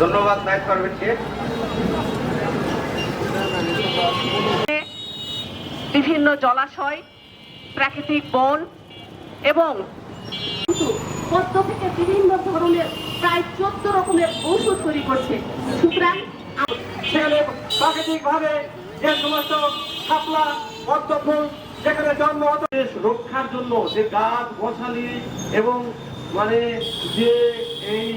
ধন্যবাদ নায়ক পারভেজকে বিভিন্ন জলাশয় প্রাকৃতিক বন এবং পদ্ম থেকে বিভিন্ন ধরনের প্রায় চোদ্দ রকমের ঔষধ তৈরি করছে। সুতরাং সেখানে প্রাকৃতিক ভাবে যে সমস্ত শাপলা পদ্ম ফুল যেখানে জন্ম হতো রক্ষার জন্য যে গাছ গোছালি এবং মানে যে এই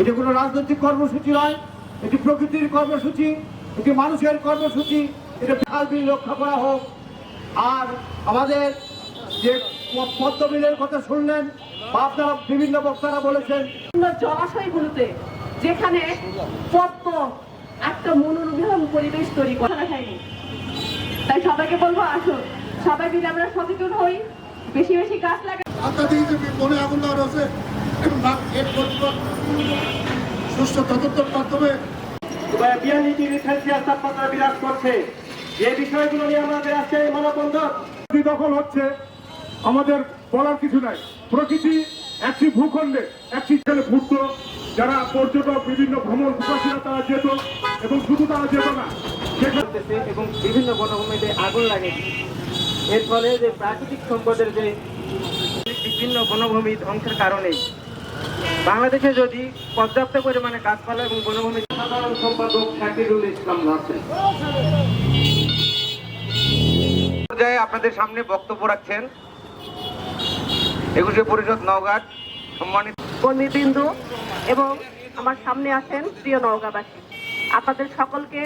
এটি কোনো রাজনৈতিক কর্মসূচি নয় এটি প্রকৃতির কর্মসূচি এটি মানুষের কর্মসূচি এটা বিশাল বিল রক্ষা করা হোক। আর আমাদের যে প- পদ্মবিলের কথা শুনলেন বা আপনারা বিভিন্ন বক্তারা বলেছেন জলাশয়গুলোতে যেখানে পদ্ম একটা মনোরম পরিবেশ তৈরি করা হয়নি। তাই সবাইকে বলব আসুন। সবাই মিলে আমরা সচেতন হই। বেশি বেশি গাছ লাগাই। আপনাদের মনে আগুন রয়েছে বা এর কর্তৃপক্ষ সুস্থ তদন্তের মাধ্যমে বিয়াল্লিশ সেলসিয়াস তাপমাত্রা বিরাজ করছে। এই বিষয়গুলো নিয়ে আমাদের আজকে এই মানববন্ধন দখল হচ্ছে আমাদের বলার কিছু নাই। প্রকৃতি একটি ভূখণ্ডে একটি ছেলে ঘুরত যারা পর্যটক বিভিন্ন ভ্রমণ পিপাসীরা তারা যেত এবং শুধু তারা যেত না এবং বিভিন্ন বনভূমিতে আগুন লাগে। এর ফলে যে প্রাকৃতিক সম্পদের যে বিভিন্ন বনভূমি ধ্বংসের কারণে বাংলাদেশে যদি পর্যাপ্ত পরিমাণে গাছপালা এবং বনভূমি সাধারণ সম্পাদক শাকিরুল ইসলাম পর্যায়ে আপনাদের সামনে বক্তব্য রাখছেন একুশে পরিষদ নওগাঁ সম্মানিত কর্মীবৃন্দ এবং আমার সামনে আছেন প্রিয় নওগাঁবাসী। আপনাদের সকলকে